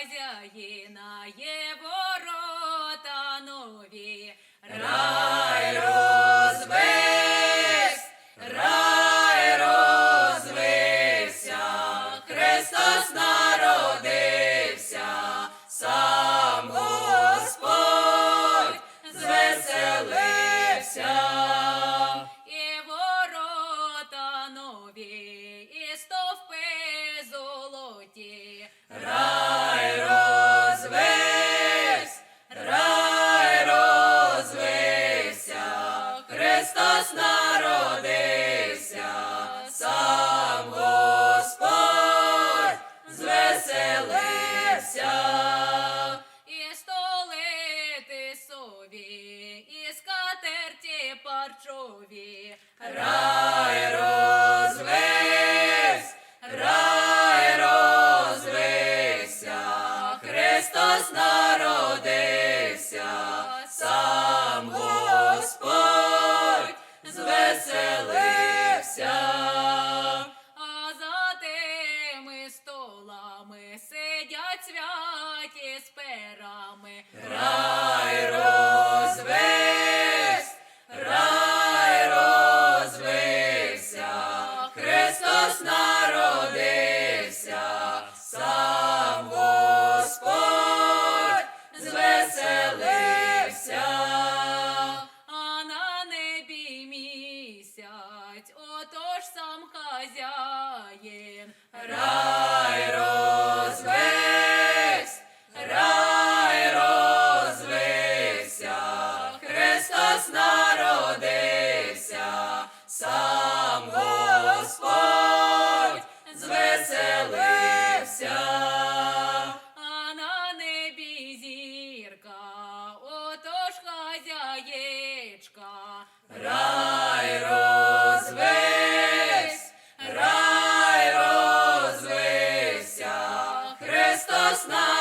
хазяїна є ворота нові. Рай розвився, рай розвився, Христос народився, сам Господь звеселився. І ворота нові, і стовпи золоті. Рай тисові, і скатерті парчові. Рай розвився, рай розвився, Христос народився, сам Господь звеселився. А за тими столами сидять святі з сам хазяїн. Рай розвився, рай розвився, Христос народився, сам Господь звеселився. А на небі зірка, отож хазяєчка. Рай нас на.